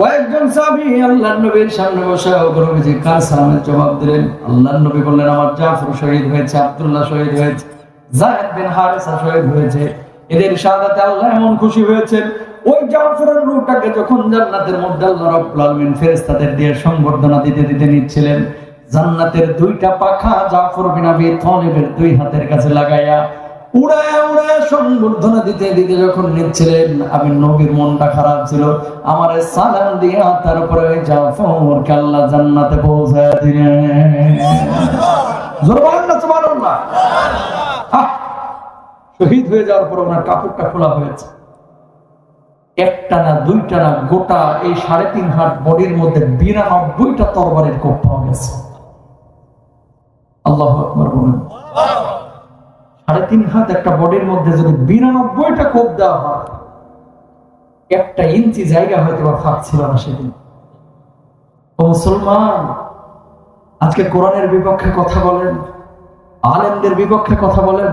কয়েকজন নবীর সামনে বসে কার সালামের জবাব দিলেন? নবী বললেন, আমার জাফর শহীদ হয়েছে, আব্দুল্লাহ শহীদ হয়েছে, জায়েদ বিন শহীদ হয়েছে। এদের আল্লাহ এমন খুশি হয়েছেন। ওই জাফরের যখন জান্নাতের মধ্যে আল্লাহ দিয়ে সংবর্ধনা দিতে দিতে নিচ্ছিলেন, জান্নাতের দুইটা পাখা জাফর বিন আবি তালিবের দুই হাতের কাছে লাগাইয়া উড়ায় উড়ায় সংবর্ধনা দিতে দিতে যখন নিচ্ছিলেন আমি নবীর মনটা খারাপ ছিল। আমার সালাম দিয়া তারপরে জাফরকে আল্লাহ জান্নাতে পৌঁছায় দিলেন। শহীদ হয়ে যাওয়ার পর ওনার কাপড়টা খোলা হয়েছে। একটা না দুইটা না গোটা এই সাড়ে তিন হাত বডির মধ্যে বিরানব্বইটা তরবারের কোপ পাওয়া গেছে আল্লাহ আকবার বলেন। সাড়ে তিন হাত একটা বডির মধ্যে যদি বিরানব্বইটা কোপ দেওয়া হয়, একটা ইঞ্চি জায়গা হয়তো বা ফাঁক ছিল না সেদিন ও মুসলমান, আজকে কোরআনের বিপক্ষে কথা বলেন, আলেমদের বিপক্ষে কথা বলেন,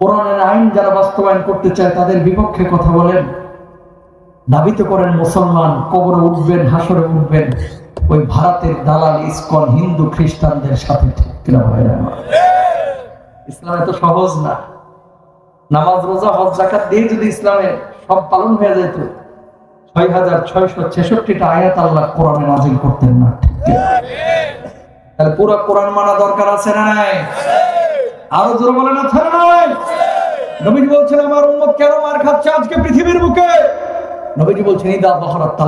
কোরআনের আইন যারা বাস্তবায়ন করতে চায় তাদের বিপক্ষে কথা বলেন দাবি তো করেন মুসলমান, কবরে উঠবেন, হাসরে উঠবেন, ওই ভারতের দালাল, ইস্কন, হিন্দু, খ্রিস্টানদের সাথে ঠিক কিনা ভাইরা আমার? ইসলামে তো সহজ না। নামাজ, রোজা, হজ জাকাত দিয়ে যদি ইসলামে সব পালন হয়ে যেত ছয় হাজার ছয়শো ছেষট্টিটা আয়াত আল্লাহ কোরআনে নাজিল করতেন না তাহলে পুরো কোরআন মানা দরকার আছে না নাই? আরও জোরে আছে না নাই? নবীজি বলছেন, আমার উম্মত কেন মার খাচ্ছে আজকে পৃথিবীর বুকে? নবীজি বলছেন, ইদা বহরাত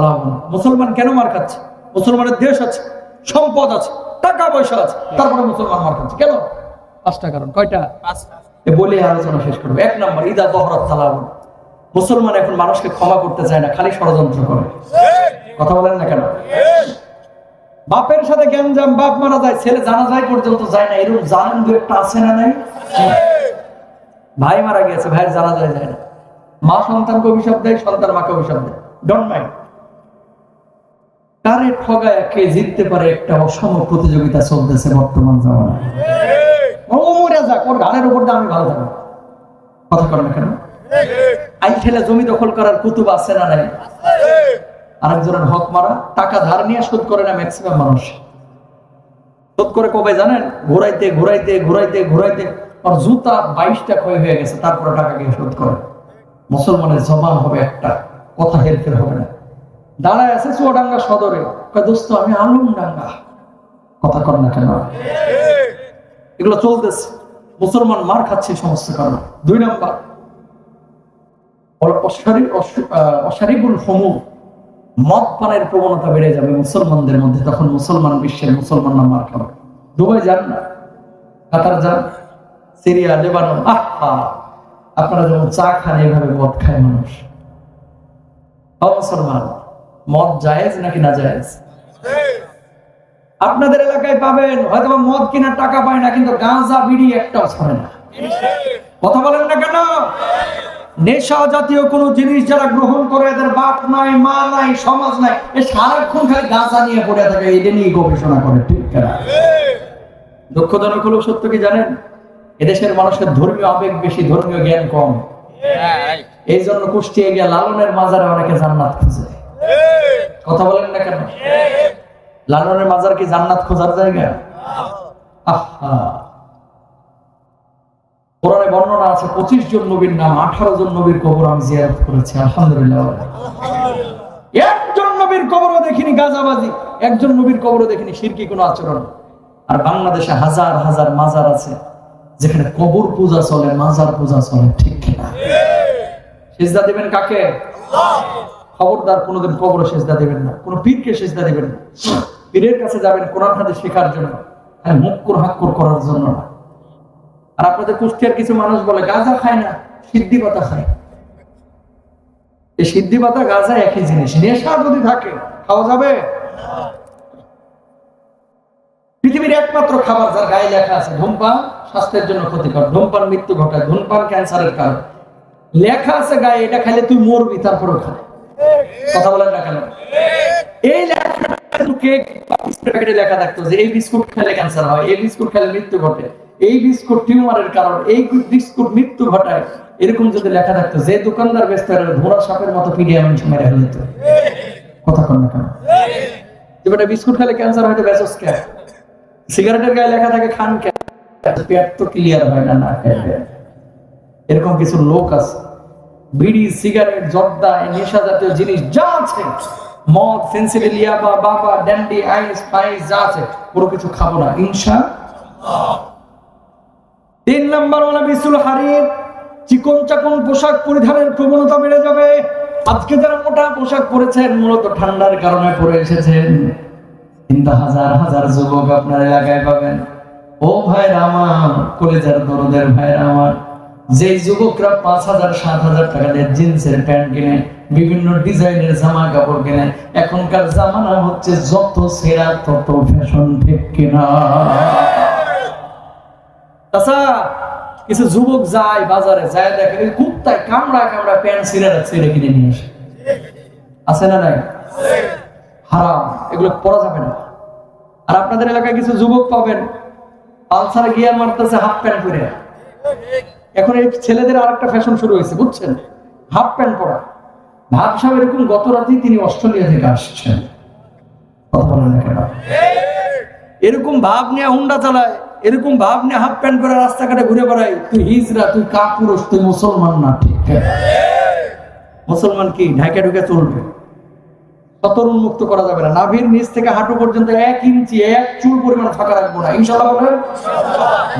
মুসলমান কেন মার খাচ্ছে? মুসলমানের দেশ আছে, সম্পদ আছে, টাকা পয়সা আছে, তারপরে মুসলমান মার খাচ্ছে। কেন? পাঁচটা কারণ। কয়টা? বলে আলোচনা শেষ করব। এক নম্বর ইদা বহরাত তালাউন মুসলমান এখন মানুষকে ক্ষমা করতে চায় না খালি ষড়যন্ত্র করে। কথা বলেন না কেন? বাপের সাথে গ্যাঞ্জাম বাপ মারা যায় ছেলে জানা যায় পর্যন্ত যায় না। এরকম জানেন দু একটা আছে না নাই? ভাই মারা গেছে ভাইয়ের জানা যায় যায় না। মা সন্তানকে অভিশাপ দেয় সন্তান মাকে অভিশাপ দেয়। ডন্ট মাইন্ড কারে ঠগায় কে জিততে পারে একটা অসম প্রতিযোগিতা চলতেছে বর্তমান জামানায়। যাক, ওর উপর দিয়ে আমি ভালো থাকব। কথা করেন কেন? আই ঠেলে জমি দখল করার কুতুব আছে না নাই? আরেকজনের হক মারা, টাকা ধার নিয়ে শোধ করে না ম্যাক্সিমাম মানুষ। শোধ করে কবে জানেন? ঘুরাইতে ঘুরাইতে ঘুরাইতে ঘুরাইতে। আর জুতা বাইশটা ক্ষয় হয়ে গেছে, তারপরে টাকা গিয়ে শোধ করে। মুসলমানের জবান হবে একটা, কথা হেরফের হবে না। দাঁড়ায় আছে চুয়াডাঙ্গা সদরে। দোস্ত, আমি আলম ডাঙ্গা কথা কর না কেন? এগুলো চলতেছে। মুসলমান মার খাচ্ছে সমস্ত কারণে। দুই নাম্বার অশারিবুল হমু মদ পানের প্রবণতা বেড়ে যাবে মুসলমানদের মধ্যে, তখন মুসলমান বিশ্বের মুসলমানরা মার খাবে। দুবাই যান না, কাতার যান, সিরিয়া, লেবানন, আহা আপনারা যেমন চা খান, এইভাবে মদ খায় মানুষ। ও মুসলমান, মদ জায়েজ নাকি না জায়েজ আপনাদের এলাকায় পাবেন হয়তো মদ কিনার টাকা পায় না, কিন্তু গাঁজা, বিড়ি একটাও ছাড়ে না। কথা বলেন না কেন? নেশা জাতীয় কোন জিনিস যারা গ্রহণ করে, এদের বাপ নাই, মা নাই, সমাজ নাই, এ সারাক্ষণ খালি গাঁজা নিয়ে পড়ে থাকে, এটা নিয়ে গবেষণা করে, ঠিক দুঃখজনক হলো, সত্য কি জানেন? এদেশের মানুষের ধর্মীয় আবেগ বেশি, ধর্মীয় জ্ঞান কম। এই জন্য কুষ্টিয়ে গিয়ে লালনের মাজারে অনেকে জান্নাত খুঁজে। কথা বলেন না কেন? লালনের মাজার কি জান্নাত খোঁজার জায়গা? কোরআনে বর্ণনা আছে, পঁচিশ জন নবীর নাম, আঠারো জন নবীর কবর আমি জিয়ারত করেছি, আলহামদুলিল্লাহ। একজন নবীর কবরও দেখিনি গাজাবাজি, একজন নবীর কবরও দেখিনি সিরকি কোনো আচরণ। আর বাংলাদেশে হাজার হাজার মাজার আছে, যেখানে কবর পূজা চলে, মাজার পূজা চলে, ঠিক কিনা? সেজদা দেবেন কাকে? খবরদার কোনোদিন কবর সেজদা দেবেন না, কোনো পীরকে সেজদা দেবেন না। পীরের কাছে যাবেন কোরআন হাদিস শেখার জন্য হ্যাঁ মুক্কুর হাক্কুর করার জন্য না। আর আপনাদের কুষ্টিয়ার কিছু মানুষ বলে, গাঁজা খায় না, সিদ্ধি পাতা খায়। এই সিদ্ধি পাতা, গাঁজা একই জিনিস। নেশা যদি থাকে, খাওয়া যাবে? পৃথিবীর একমাত্র খাবার যার গায়ে লেখা আছে, ধূমপান, স্বাস্থ্যের জন্য ক্ষতিকর। ধূমপান মৃত্যু ঘটায়, ধূমপান ক্যান্সারের কারণ। লেখা আছে গায়ে, এটা খাইলে তুই মরবি, তারপরেও খায় কথা বলেন না কেন? এই লেখা প্যাকেটে লেখা থাকতো যে এই বিস্কুট খেলে ক্যান্সার হয়, এই বিস্কুট খেলে মৃত্যু ঘটে। এই বিস্কুট টিউমারের কারণ, এই বিস্কুট মৃত্যু ঘটায়, এরকম যদি লেখা থাকতো, যে দোকানদার ব্যস্ত ঘোড়া সাপের মতো পিডিয়া মেরে ফেলে দিত। কথা বেটা বিস্কুট খেলে ক্যান্সার হয়তো সিগারেটের গায়ে লেখা থাকে খান পেট তো ক্লিয়ার হয় না না এরকম কিছু লোক আছে, বিড়ি, সিগারেট, জর্দা, নেশা জাতীয় জিনিস, যা আছে। মদ ফেন্সিলিয়া বা বাবা, ড্যান্ডি, আইস ফাইস যা আছে, পুরো কিছু খাব না ইনশা তিন নাম্বার ওলা বিসুল হারির চিকন চাকন পোশাক পরিধানের প্রবণতা বেড়ে যাবে। আজকে যারা মোটা পোশাক পরেছেন, মূলত ঠান্ডার কারণে পরে এসেছেন। কিন্তু হাজার হাজার যুবক আপনার এলাকায় পাবেন। ও ভাইরা আমার, কলেজার দরদের ভাইরা আমার। যে যুবকরা পাঁচ হাজার, সাত হাজার টাকা দিয়ে জিন্সের প্যান্ট কিনে, বিভিন্ন ডিজাইনের জামা কাপড় কিনে, এখনকার জামানা হচ্ছে যত সেরা, তত ফ্যাশন ঠিক কিনা। আচ্ছা কিছু যুবক যায় বাজারে, যায় দেখে কুত্তায় কামড়া কামড়া প্যান্ট ছিঁড়ে কিনে নিয়ে আসে। আছে না নাই? হারাম, এগুলো পড়া যাবে না। আর আপনাদের এলাকায় কিছু যুবক পাবেন, পালসার গিয়ার মারতেছে হাফ প্যান্ট পরে। এখন এই ছেলেদের আর একটা ফ্যাশন শুরু হয়েছে, বুঝছেন? হাফ প্যান্ট পরা। ভাব সাহেব এরকম গত রাতেই তিনি অস্ট্রেলিয়া থেকে আসছেন। এরকম ভাব নিয়ে হুন্ডা চালায়, এরকম ভাব নিয়ে হাফ প্যান্ট পরে রাস্তাঘাটে ঘুরে বেড়ায়। তুই হিজরা, তুই কাপুরুষ তুই মুসলমান না, ঠিক মুসলমান কি ঢাকা ঢুকে চলবে? সতর উন্মুক্ত করা যাবে না। নাভির নিচ থেকে হাঁটু পর্যন্ত এক ইঞ্চি, এক চুল পরিমাণ ফাঁকা রাখব না। ইনশাল্লাহ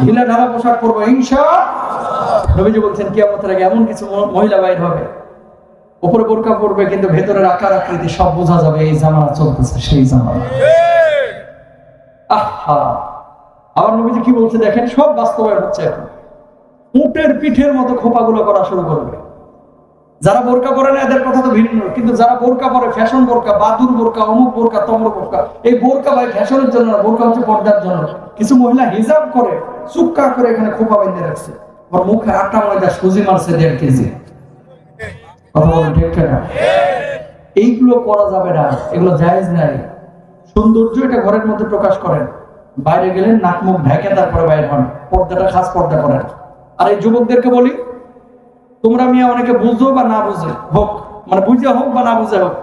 ঢিলা ঢালা পোশাক পরবো ইনশা নবীজি বলছেন, কিয়ামতের আগে এমন কিছু মহিলা বাইর হবে। উপরে বোরকা পড়বে কিন্তু ভেতরের আকার আকৃতি সব বোঝা যাবে, এই জামানা চলতেছে, সেই জামানা। আহা! আবার নবীজি কি বলছে দেখেন, সব বাস্তবায়ন হচ্ছে এখন। উটের পিঠের মতো খোপাগুলো করা শুরু করবে। যারা বোরকা পরে না, এদের কথা তো ভিন্ন, কিন্তু যারা বোরকা পরে, ফ্যাশন বোরকা বাদুর বোরকা অমুক বোরকা তমর বোরকা এই বোরকা ভাই ফ্যাশনের জন্য বোরকা হচ্ছে পর্দার জন্য। কিছু মহিলা হিজাব করে, চুক্কা করে এখানে খোপা বেঁধে রাখছে। ওর মুখে আটটা ময়দা, সুজি মারছে দেড় কেজি। এইগুলো করা যাবে না, এগুলো নাই। সৌন্দর্য এটা ঘরের মধ্যে প্রকাশ করেন। বাইরে গেলে নাক মুখ ঢেকে তারপরে হন। পর্দাটা খাস পর্দা করেন। আর এই যুবকদেরকে বলি, তোমরা মিয়া অনেকে বুঝো বা না বুঝে, হোক মানে বুঝে হোক বা না বুঝে হোক,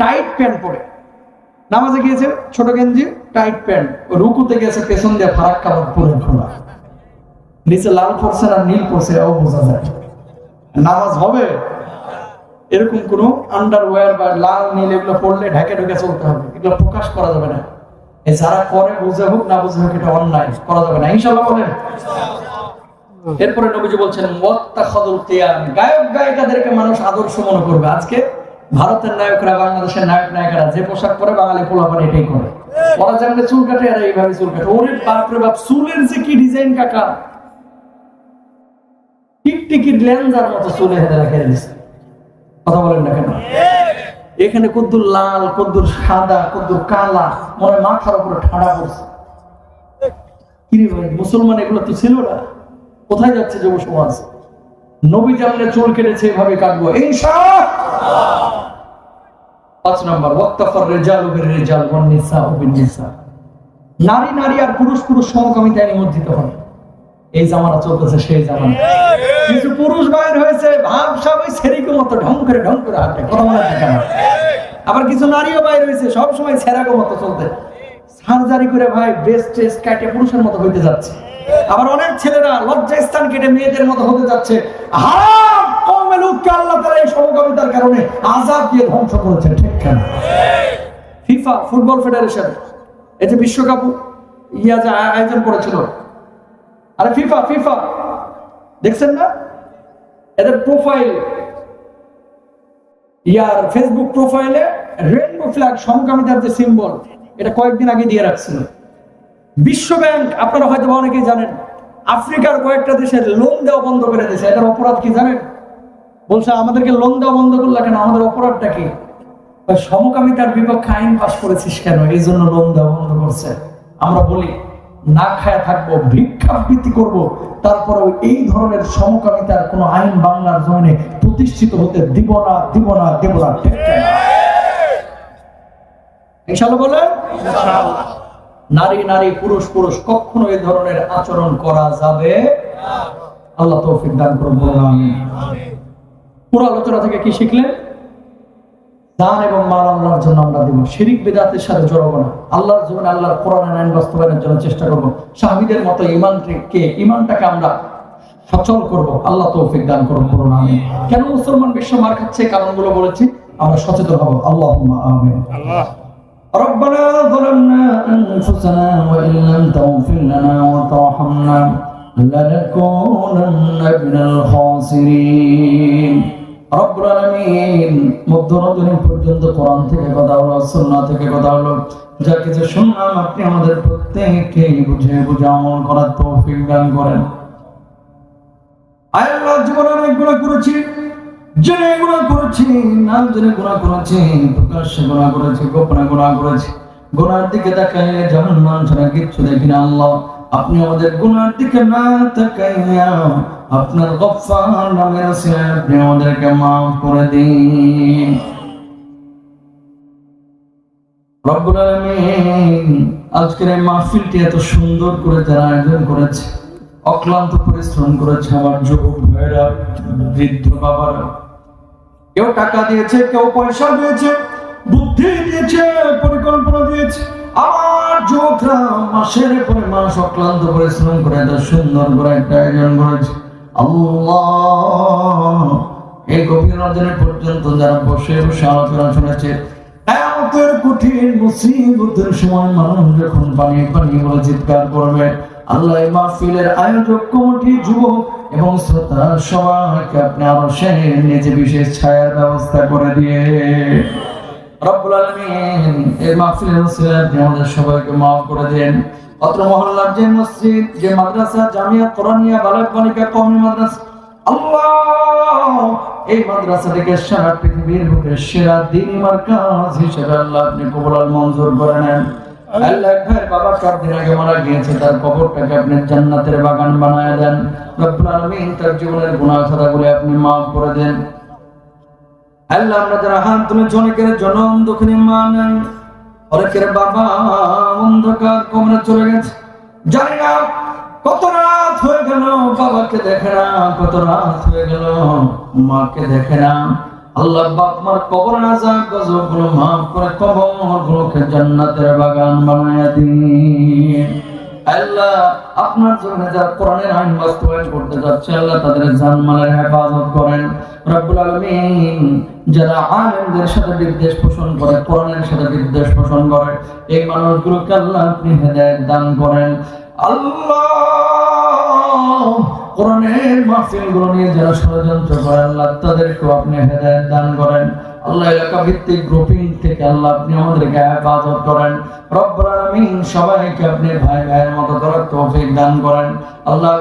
টাইট প্যান্ট পরে। নামাজে গিয়েছে, ছোট গেঞ্জি, টাইট প্যান্ট। রুকুতে গেছে পেছন দিয়ে ফারাক কাপড় পরে খোলা। নিচে লাল পড়ছে না, নীল পড়ছে, এও বোঝা যায়। নামাজ হবে? এরকম কোনো আন্ডারওয়্যার বা লাল, নীল এগুলো পড়লে ঢাকে ঢুকে চলতে হবে। এগুলো প্রকাশ করা যাবে না। যারা করে, বুঝে হোক, না বুঝে হোক, এটা অন্যায়। করা যাবে না। ইনশাল্লাহ বলেন। এরপরে নবীজি বলছেন গায়ক, গায়িকাদেরকে মানুষ আদর্শ মনে করবে। আজকে ভারতের নায়করা, বাংলাদেশের নায়ক, নায়িকারা যে পোশাক পরে বাঙালি পোলাপান এটাই করে। ওরা যেমন চুল কাটে আর এইভাবে চুল কাটে। ওরে বাপরে বাপ, চুলের যে কি ডিজাইন কাকা? টিকটিকির মতো দিচ্ছে কথা বলেন না কেন? এখানে কদ্দুর লাল, কদ্দুর সাদা, কদ্দুর কালা, মনে মাথার উপরে ঠাড়া মুসলমান এগুলো তো ছিল না। কোথায় যাচ্ছে যুব সমাজ? নবী জানলে চুল কেটেছে এভাবে কাটবো পাঁচ নম্বর, ওয়াক্তাফার রেজাল উবের রেজাল ওয়ান নিসা নিসা। নারী নারী আর পুরুষ পুরুষ সমকামিতায় নিমজ্জিত হন। এই জামানা চলতেছে, সেই জামানা। কিছু পুরুষ বাইর হয়েছে ভাব সবাই সেরিকো মতো ঢং করে ঢং করে হাঁটে, কথা মনে থাকে না আবার কিছু নারীও বাইর হয়েছে, সব সময় সেরাগো মতো চলতে। সার্জারি করে ভাই ব্রেস্ট টেস্ট কাটে, পুরুষের মতো হইতে যাচ্ছে। আবার অনেক ছেলেরা লজ্জা স্থান কেটে মেয়েদের মতো হতে যাচ্ছে। হারাম! কমে আল্লাহ তাআলা এই সমকামিতার কারণে আজাদ দিয়ে ধ্বংস করেছে ঠিক কেন? FIFA, football federation. এই যে বিশ্বকাপ ইয়া যে আয়োজন করেছিল আরে ফিফা ফিফা দেখছেন না? এদের প্রোফাইল ইয়ার ফেসবুক প্রোফাইলে রেনবো ফ্ল্যাগ সমকামিতার যে সিম্বল এটা কয়েকদিন আগে দিয়ে রাখছিল। বিশ্ব ব্যাংক আপনারা হয়তো অনেকেই জানেন, আফ্রিকার কয়েকটা দেশের লোন দেওয়া বন্ধ করে দিয়েছে। এটার অপরাধ কি জানেন? বলছে, আমাদেরকে লোন দেওয়া বন্ধ করলে কেন? আমাদের অপরাধটা কি? সমকামিতার বিপক্ষে আইন পাশ করেছিস কেন? এই জন্য লোন দেওয়া বন্ধ করছে। আমরা বলি না খায়া থাকব ভিক্ষাবৃত্তি করব তারপরেও এই ধরনের সমকামিতার কোনো আইন বাংলার জমিনে প্রতিষ্ঠিত হতে দিব না দিব না দিব না বলেন? নারী নারী পুরুষ পুরুষ কখনো এই ধরনের আচরণ করা যাবে? আল্লাহ তৌফিক দান আমিন। পুরো আলোচনা থেকে কি শিখলেন? দান এবং মাল আল্লাহর জন্য আমরা দিব শিরিক বেদাতের সাথে জড়াবো না আল্লাহর জীবনে আল্লাহর কোরআনের আইন বাস্তবায়নের জন্য চেষ্টা করব শাহিদের মতো ইমানকে ইমানটাকে আমরা সচল করব আল্লাহ তৌফিক দান করুন করুন আমি কেন মুসলমান বিশ্ব মার খাচ্ছে কারণগুলো বলেছি আমরা সচেতন হব আল্লাহ আমিন ربنا ظلمنا أنفسنا وإن لم تغفر لنا وترحمنا لنكونن من الخاسرين রব্বুল আলামিন মধ্যরাত্রি পর্যন্ত কোরআন থেকে কথা হলো সুন্নাহ থেকে কথা হলো যা কিছু শুনলাম আপনি আমাদের প্রত্যেককে বুঝে বুঝে আমল করার তৌফিক দান করেন। আয় আল্লাহ, জীবনে অনেক গুণা করেছি, জেনে গুণা করেছি না জেনে গুণা করেছি, প্রকাশ্যে গুণা করেছি, গোপনে গুণা করেছি। গুণার দিকে তাকাইলে যেমন মান ছাড়া কিচ্ছু দেখি না আল্লাহ। আপনি আমাদের গুণার দিকে না তাকাইয়া আপনার গফফার নামের ওসিলায় আপনি আমাদেরকে মাফ করে দিন। রব্বুল আলামিন আজকের এই মাহফিলটি এত সুন্দর করে যারা আয়োজন করেছে, অক্লান্ত পরিশ্রম করেছে আমার যুবক ভাইরা, বৃদ্ধ বাবারা। কেউ টাকা দিয়েছে, কেউ পয়সা দিয়েছে, বুদ্ধি দিয়েছে, পরিকল্পনা দিয়েছে আমার মাসের মাস অক্লান্ত পরিশ্রম করে এত সুন্দর করে একটা আয়োজন করেছে। আল্লাহ! এই গভীর পর্যন্ত যারা বসে বসে আলোচনা শুনেছে কঠিন মুসিবতের সময় মানুষ যখন বলে চিৎকার করবে, আল্লাহ মাহফিলের আয়োজক কমিটি যুবক এবং শ্রোতা সবাইকে আপনি আরও সে নিজে বিশেষ ছায়ার ব্যবস্থা করে দিয়ে রব্বুল মাহফিলের আমাদের সবাইকে করে দেন। অত্র মহল্লার যে মসজিদ, যে মাদ্রাসা, জামিয়া কোরআনিয়া বালক বালিকা মাদ্রাসা, আল্লাহ! এই মাদ্রাসা থেকে সারা পৃথিবীর বুকে সেরা মার্কাজ হিসেবে আল্লাহ আপনি কবুল আর মঞ্জুর করে নেন। আল্লাহ ভাইয়ের বাবা চার দিন আগে মারা গিয়েছে, তার কবরটাকে আপনি জান্নাতের বাগান বানায় দেন। রব্বুল আলামিন তার জীবনের গুনাহ আপনি মাফ করে দেন। আল্লাহ আমরা যারা হাত তুলেছি, অনেকের জনম দক্ষিণে মা নাই অনেকের বাবা অন্ধকার কমরে চলে গেছে। জানি না কত রাত হয়ে গেল, বাবাকে দেখে না, কত রাত হয়ে গেল, মাকে দেখে না। আল্লাহ বাপ মার কবর না যা গজবগুলো মাফ করে কবর গুলোকে জান্নাতের বাগান বানায় দিন। আল্লাহ আপনার জন্য যারা কোরআনের আইন বাস্তবায়ন করতে যাচ্ছে, আল্লাহ তাদের জানমালের হেফাজত করেন। রব্বুল আলামিন যারা সাথে বিদ্বেষ পোষণ করে, কোরআনের সাথে বিদ্বেষ পোষণ করে, এই মানুষগুলোকে আল্লাহ আপনি হেদায়েত দান করেন। আল্লাহ কোরআনের মাহফিলগুলো নিয়ে যারা ষড়যন্ত্র করে, আল্লাহ তাদেরকেও আপনি হেদায়েত দান করেন। আল্লাহ এলাকা ভিত্তিক গ্রুপিং থেকে আল্লাহ আপনি আমাদেরকে হেফাজত করেন। রব্বুল আলামিন সবাইকে আপনি ভাই ভাইয়ের মতো করার তৌফিক দান করেন। আল্লাহ